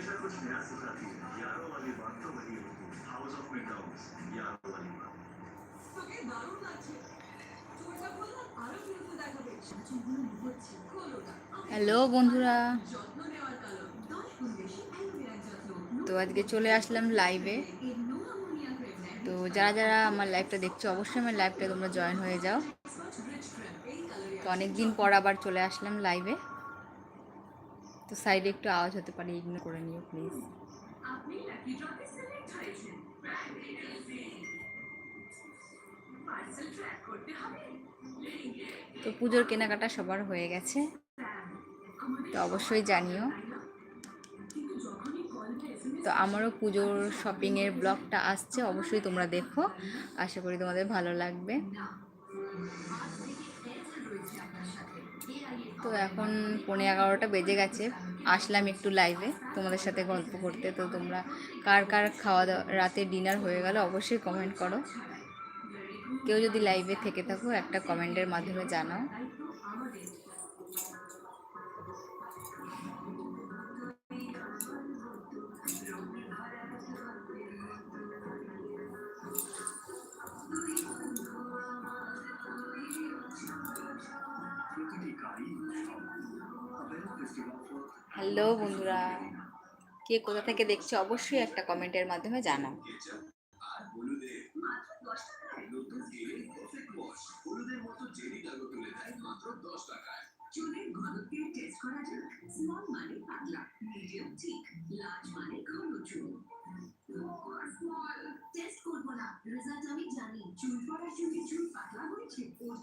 देखते हैं जो हमेशा कुछ नया सिखाती है यारों वाली बात तो वही होती है हाउस ऑफ मिडाउस यारों वाली बात তোকে দারুণ লাগছে চোরটা বললাম আরো বিরক্ত দেখাবে চুলগুলো মুখোচ্ছে খোলো না হ্যালো বন্ধুরা যত্ন নেওয়ার কারণ দশ গুণ বেশি অ্যালোভেরার যত্ন তো আজকে চলে আসলাম লাইভে এর নো অ্যামোনিয়া ক্রেম নেয় তো যারা যারা আমার লাইভটা দেখছো অবশ্যই আমার লাইভটা তোমরা জয়েন হয়ে যাও এক্সপার্ট রিচ ক্রেম এই কালারে তো অনেক দিন পর আবার চলে আসলাম লাইভে তো সাইডে একটু আওয়াজ হতে পারে ইগনোর করে নিও প্লিজ তো পুজোর কেনাকাটা সবার হয়ে গেছে। তো অবশ্যই জানিও। তো আমারও পুজোর শপিংয়ের ব্লগটা আসছে অবশ্যই তোমরা দেখো। আশা করি তোমাদের ভালো লাগবে। তো এখন পৌনে এগারোটা বেজে গেছে। আসলাম একটু লাইভে তোমাদের সাথে গল্প করতে। তো তোমরা কার কার খাওয়া দাওয়া, রাতে ডিনার হয়ে গেল অবশ্যই কমেন্ট করো। কেউ যদি লাইভে থেকে থাকো একটা কমেন্টের মাধ্যমে জানাও। হ্যালো বন্ধুরা কে কোথা থেকে দেখছ অবশ্যই একটা কমেন্টের মাধ্যমে জানাও। মানে টেস্ট করব না। রেজাল্ট আমি জানি। চুল চুলে পাতলা হয়েছে। ওর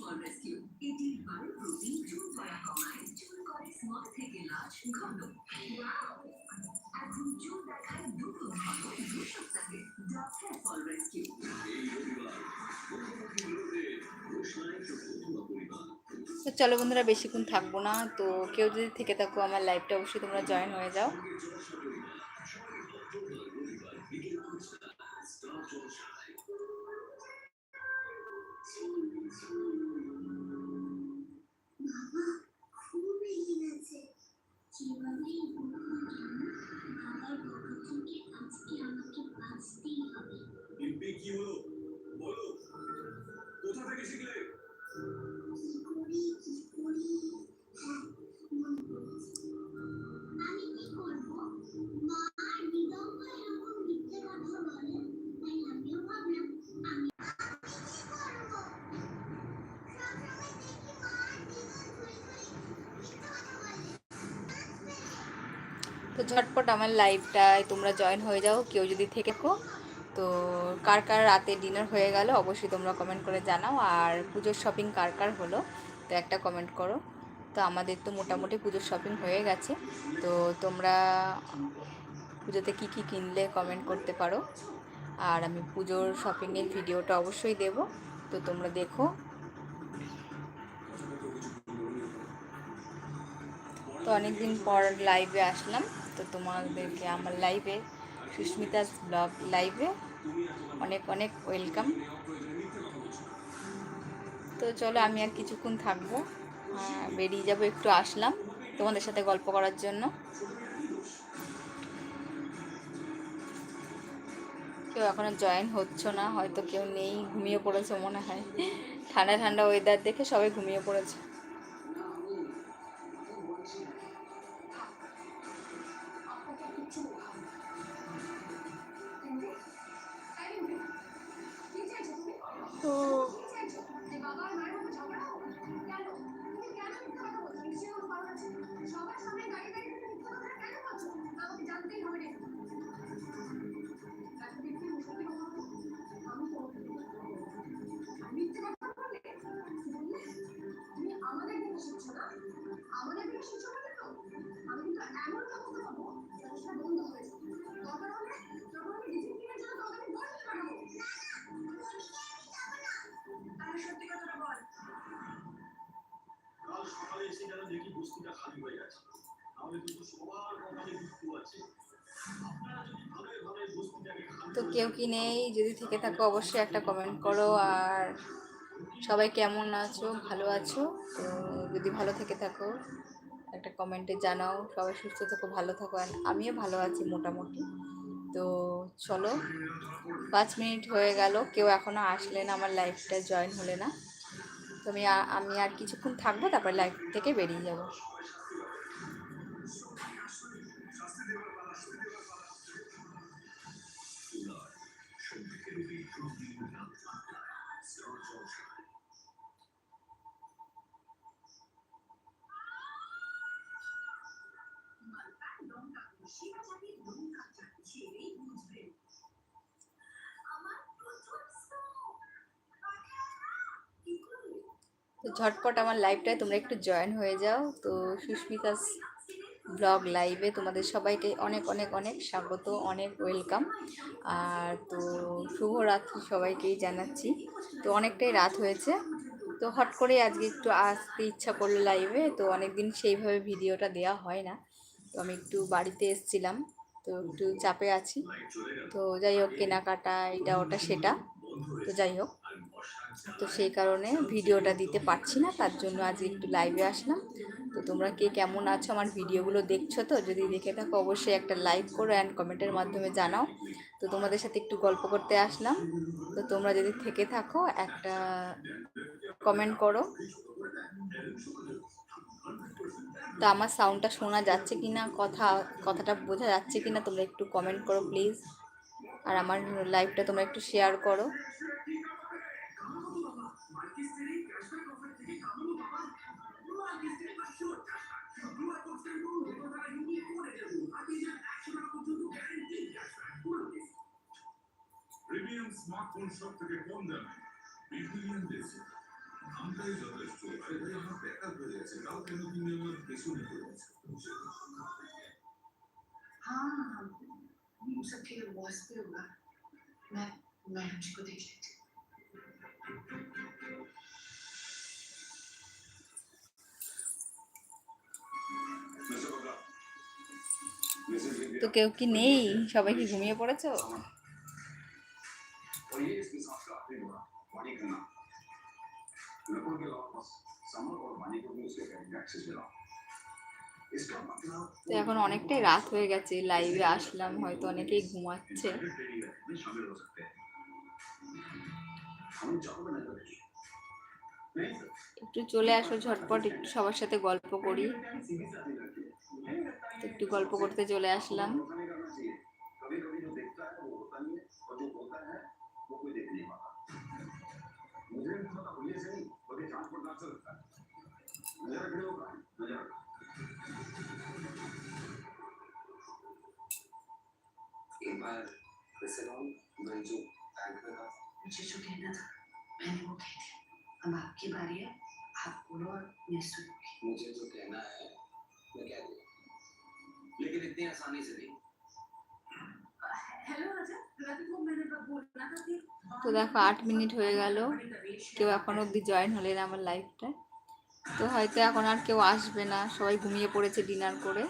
ফল রেস্কিউ এটি বারো প্রোটিন, চুল পড়া কমায়। চুল করে স্মল থেকে লার্জ ঘন এখন চুল দেখায় দুটো দু সপ্তাহে। ফল রেস্কিউ তো চলো বন্ধুরা, বেশিক্ষণ থাকব না। তো কেউ যদি থেকে থাকো আমার লাইভটা অবশ্যই তোমরা জয়েন হয়ে যাও। তো ঝটপট আমার লাইভটায় তোমরা জয়েন হয়ে যাও, কেউ যদি থেকে তো কার কার রাতে ডিনার হয়ে গেল, অবশ্যই তোমরা কমেন্ট করে জানাও। আর পুজোর শপিং কার কার হলো, তো একটা কমেন্ট করো। তো আমাদের তো মোটামুটি পুজোর শপিং হয়ে গেছে। তো তোমরা পুজোতে কি কি কিনলে কমেন্ট করতে পারো। আর আমি পুজোর শপিংয়ের ভিডিওটা অবশ্যই দেব। তো তোমরা দেখো। তো অনেকদিন পর লাইভে আসলাম। তো তোমাদেরকে আমার লাইভে সুস্মিতাস ব্লগ লাইভে অনেক অনেক ওয়েলকাম তো চলো আমি আর কিছুক্ষণ থাকব। বেরিয়ে যাব, একটু আসলাম তোমাদের সাথে গল্প করার জন্য। কেউ এখনও জয়েন হচ্ছে না, হয়তো কেউ নেই, ঘুমিয়ে পড়েছে মনে হয়। ঠান্ডা ঠান্ডা ওয়েদার দেখে সবাই ঘুমিয়ে পড়েছে। কাল সকালে এসে যেন দেখি বস্তিটা খালি হয়ে গেছে। আমাদের কিন্তু সবার কপালে মৃত্যু আছে। তো কেউ কি নেই? যদি থেকে থাকো অবশ্যই একটা কমেন্ট করো। আর সবাই কেমন আছো? ভালো আছো? তো যদি ভালো থেকে থাকো একটা কমেন্টে জানাও। সবাই সুস্থ থাকো ভালো থাকো। আর আমিও ভালো আছি মোটামুটি। তো চলো, পাঁচ মিনিট হয়ে গেল, কেউ এখনও আসলে না, আমার লাইফটা জয়েন হলে না। তো আমি আমি আর কিছুক্ষণ থাকব, তারপর লাইফ থেকে বেরিয়ে যাব। তো ঝটপট আমার লাইভটায় তোমরা একটু জয়েন হয়ে যাও। তো সুস্মিতা ব্লগ লাইভে তোমাদের সবাইকে অনেক অনেক অনেক স্বাগত, অনেক ওয়েলকাম আর তো শুভরাত্রি সবাইকেই জানাচ্ছি। তো অনেকটাই রাত হয়েছে। তো হট করে আজকে একটু আসতে ইচ্ছা করল লাইভে তো অনেক দিন সেইভাবে ভিডিওটা দেওয়া হয় না। তো আমি একটু বাড়িতে এসছিলাম, তো একটু চাপে আছি। তো যাই হোক, কেনাকাটা এটা ওটা সেটা। তো যাই হোক, তো সেই কারণে ভিডিওটা দিতে পারছি না, তার জন্য আজ একটু লাইভে আসলাম। তো তোমরা কে কেমন আছো, আমার ভিডিওগুলো দেখছ তো, যদি দেখে থাকো অবশ্যই একটা লাইক করো অ্যান্ড কমেন্টের মাধ্যমে জানাও। তো তোমাদের সাথে একটু গল্প করতে আসলাম। তো তোমরা যদি থেকে থাকো, একটা কমেন্ট করো। তো আমার সাউন্ডটা শোনা যাচ্ছে কি না কথা, কথাটা বোঝা যাচ্ছে কি না তোমরা একটু কমেন্ট করো প্লিজ আর আমার লাইভটা তোমরা একটু শেয়ার করো। স্মার্টফোন সব থেকে কম দামে বিবিএন দেশে আমরাই যথেষ্ট। আরে ভাই আমার ব্যাকআপ হয়ে গেছে কালকে নতুন আমার বেশি নিতে যাচ্ছে हाँ हाँ वो सबके वॉइस पे होगा मैं मैं हमको देख लेती हूँ। তো কেউ কি নেই সবাই কি ঘুমিয়ে পড়েছো और ये इसके साथ का आखिरी हुआ पानी करना তো এখন অনেকটাই রাত হয়ে গেছে লাইভে আসলাম, হয়তো অনেকেই ঘুমাচ্ছে। একটু চলে আসো ঝটপট, একটু সবার সাথে গল্প করি। একটু গল্প করতে চলে আসলাম। एक बार वैसे कहूँ मैं जो बैंक में था मुझे जो कहना था मैंने वो कह दिया अब आपकी बारी है आप बोलो और मैं सुनूंगी मुझे जो कहना है मैं कह दूँ लेकिन इतनी आसानी से नहीं हेलो राजा राजा को मैंने बोला था कि তো দেখো আট মিনিট হয়ে গেল কেউ এখন অবধি জয়েন হলেন আমার লাইফটা তো হয়তো এখন আর কেউ আসবে না সবাই ঘুমিয়ে পড়েছে ডিনার করে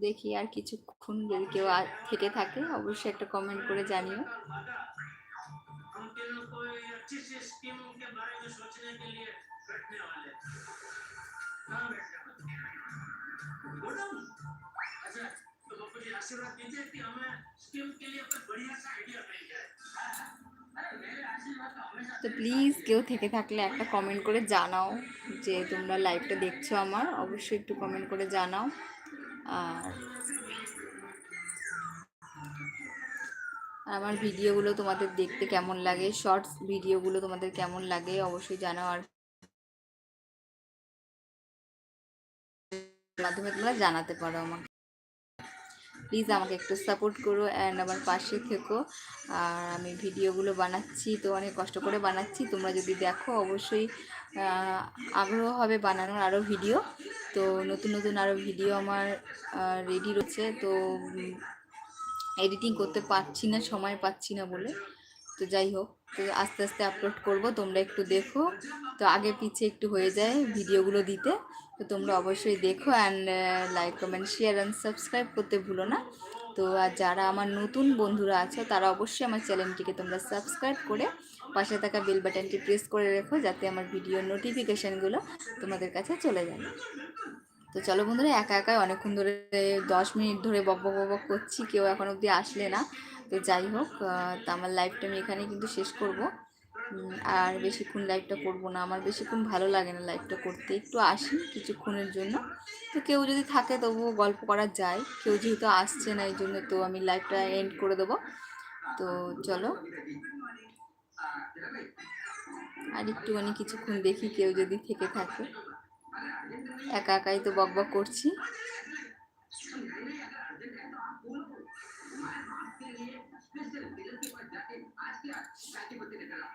দেখি আর কিছুক্ষণ যদি কেউ থেকে থাকে, অবশ্যই একটা কমেন্ট করে জানিও। তো প্লিজ কেউ থেকে থাকলে একটা কমেন্ট করে জানাও যে তোমরা লাইভটা দেখছ আমার। অবশ্যই একটু কমেন্ট করে জানাও। আর আমার ভিডিওগুলো তোমাদের দেখতে কেমন লাগে? শর্টস ভিডিওগুলো তোমাদের কেমন লাগে? অবশ্যই জানাও। আর মাধ্যমে তোমরা জানাতে পারো আমাকে। প্লিজ আমাকে একটু সাপোর্ট করো অ্যান্ড আমার পাশে থেকো। আর আমি ভিডিওগুলো বানাচ্ছি তো অনেক কষ্ট করে বানাচ্ছি। তোমরা যদি দেখো অবশ্যই আগ্রহ হবে বানানোর আরও ভিডিও। তো নতুন নতুন আরও ভিডিও আমার রেডি রয়েছে। তো এডিটিং করতে পারছি না, সময় পাচ্ছি না বলে। তো যাই হোক, তো আস্তে আস্তে আপলোড করব। তোমরা একটু দেখো। তো আগে পিছে একটু হয়ে যায় ভিডিওগুলো দিতে। তো তোমরা অবশ্যই দেখো and like comment share and subscribe করতে ভুলো না। তো আর যারা আমার নতুন বন্ধুরা আছো, তারা অবশ্যই আমার চ্যানেলটিকে তোমরা সাবস্ক্রাইব করে পাশে থাকা বেল বাটনটি প্রেস করে রেখো যাতে আমার ভিডিও নোটিফিকেশানগুলো তোমাদের কাছে চলে যায়। তো চলো বন্ধুরা, একা একাই অনেকক্ষণ ধরে, দশ মিনিট ধরে বক বক করছি, কেউ এখন অবধি আসলে না। তো যাই হোক তো আমার লাইফটা আমি এখানে কিন্তু শেষ করব। আর বেশিক্ষণ লাইভটা করব না আমার বেশিক্ষণ ভালো লাগে না লাইভটা করতে একটু আসি কিছুক্ষণের জন্য তো কেউ যদি থাকে তবুও গল্প করা যায় কেউ যেহেতু আসছে না এই জন্য তো আমি লাইভটা এন্ড করে দেবো তো চলো আর একটুখানি কিছুক্ষণ দেখি কেউ যদি থেকে থাকে একা একাই তো বক বক করছি अरे अब तो मैंने बोला था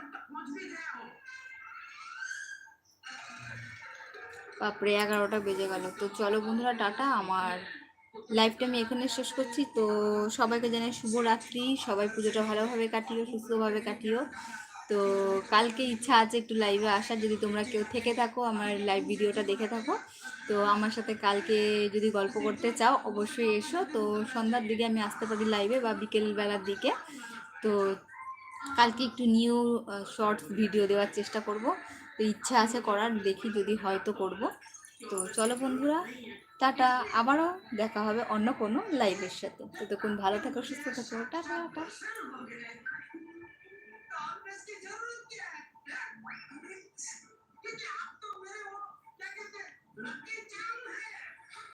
বাপরে, এগারোটা বেজে গেল। তো চলো বন্ধুরা, টাটা। আমার লাইফটা আমি এখানে শেষ করছি। তো সবাইকে জানাই শুভরাত্রি। সবাই পুজোটা ভালোভাবে কাটিও, সুস্থভাবে কাটিও। তো কালকে ইচ্ছা আছে একটু লাইভে আসার। যদি তোমরা কেউ থেকে থাকো, আমার লাইভ ভিডিওটা দেখে থাকো। তো আমার সাথে কালকে যদি গল্প করতে চাও, অবশ্যই এসো। তো সন্ধ্যার দিকে আমি আসতে পারি লাইভে বা বিকেল বেলার দিকে। তো কালকে একটু নিউ শর্টস ভিডিও দেওয়ার চেষ্টা করব। তো ইচ্ছা আছে করার, দেখি যদি হয়তো করব করব। তো চলো বন্ধুরা, টাটা। আবারও দেখা হবে অন্য কোনো লাইভের সাথে। ততক্ষণ ভালো থাকো, সুস্থ থাকো। Tata tata.